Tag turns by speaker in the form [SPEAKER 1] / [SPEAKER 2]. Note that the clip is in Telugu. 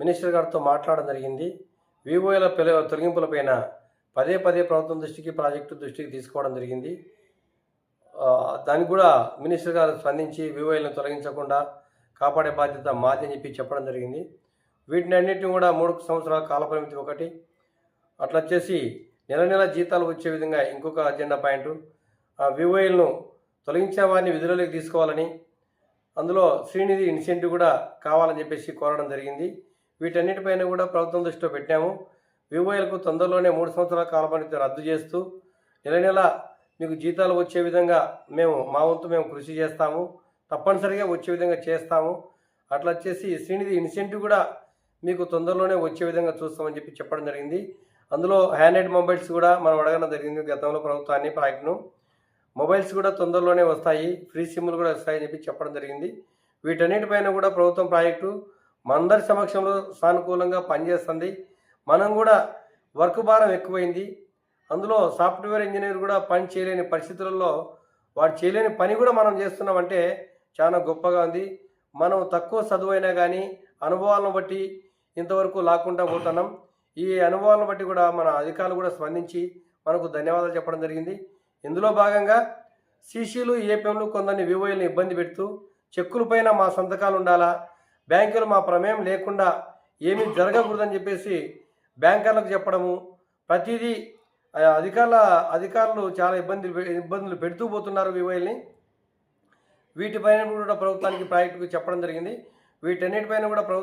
[SPEAKER 1] మినిస్టర్ గారితో మాట్లాడడం జరిగింది. వివోల పిల తొలగింపులపైన పదే పదే ప్రభుత్వం దృష్టికి ప్రాజెక్టు దృష్టికి తీసుకోవడం జరిగింది. దానికి కూడా మినిస్టర్ గారు స్పందించి వివోలను తొలగించకుండా కాపాడే బాధ్యత మాది అని చెప్పి చెప్పడం జరిగింది. వీటిని అన్నింటినీ కూడా మూడు సంవత్సరాల కాలపరిమితి ఒకటి. అట్లా వచ్చేసి నెల నెల జీతాలు వచ్చే విధంగా ఇంకొక అజెండా పాయింట్. వివోఎల్ను తొలగించిన వారిని విధులలోకి తీసుకోవాలని అందులో శ్రీనిధి ఇన్సెంటివ్ కూడా కావాలని చెప్పేసి కోరడం జరిగింది. వీటన్నిటిపైన కూడా ప్రభుత్వం దృష్టిలో పెట్టాము. వివోఎల్కు తొందరలోనే మూడు సంవత్సరాల కాలపరిమితి రద్దు చేస్తూ నెల నెల మీకు జీతాలు వచ్చే విధంగా మేము మా వంతు మేము కృషి చేస్తాము. తప్పనిసరిగా వచ్చే విధంగా చేస్తాము. అట్లా వచ్చేసి శ్రీనిధి ఇన్సెంటివ్ కూడా మీకు తొందరలోనే వచ్చే విధంగా చూస్తామని చెప్పి చెప్పడం జరిగింది. అందులో హ్యాండెడ్ మొబైల్స్ కూడా మనం అడగడం జరిగింది గతంలో ప్రభుత్వాన్ని ప్రాజెక్టును. మొబైల్స్ కూడా తొందరలోనే వస్తాయి. ఫ్రీ సిమ్లు కూడా వస్తాయని చెప్పి చెప్పడం జరిగింది. వీటన్నిటిపైన కూడా ప్రభుత్వం ప్రాజెక్టు మనందరి సమక్షంలో సానుకూలంగా పనిచేస్తుంది. మనం కూడా వర్క్ భారం ఎక్కువైంది. అందులో సాఫ్ట్వేర్ ఇంజనీర్ కూడా పని చేయలేని పరిస్థితులలో వాడు చేయలేని పని కూడా మనం చేస్తున్నామంటే చాలా గొప్పగా ఉంది. మనం తక్కువ చదువైనా కానీ అనుభవాలను బట్టి ఇంతవరకు లాక్కుండా పోతున్నాం. ఈ అనుభవాలను బట్టి కూడా మన అధికారులు కూడా స్పందించి మనకు ధన్యవాదాలు చెప్పడం జరిగింది. ఇందులో భాగంగా సీసీలు ఏపీఎంలు కొందరిని వివోఎల్ని ఇబ్బంది పెడుతూ చెక్కుల పైన మా సంతకాలు ఉండాలా? బ్యాంకులు మా ప్రమేయం లేకుండా ఏమీ జరగకూడదని చెప్పేసి బ్యాంకర్లకు చెప్పడము ప్రతిదీ అధికారుల అధికారులు చాలా ఇబ్బందులు ఇబ్బందులు పెడుతూ పోతున్నారు వివోఎల్ని వీటిపైన కూడా ప్రభుత్వానికి ప్రాజెక్టుకు చెప్పడం జరిగింది. వీటన్నిటిపైన కూడా ప్రభుత్వం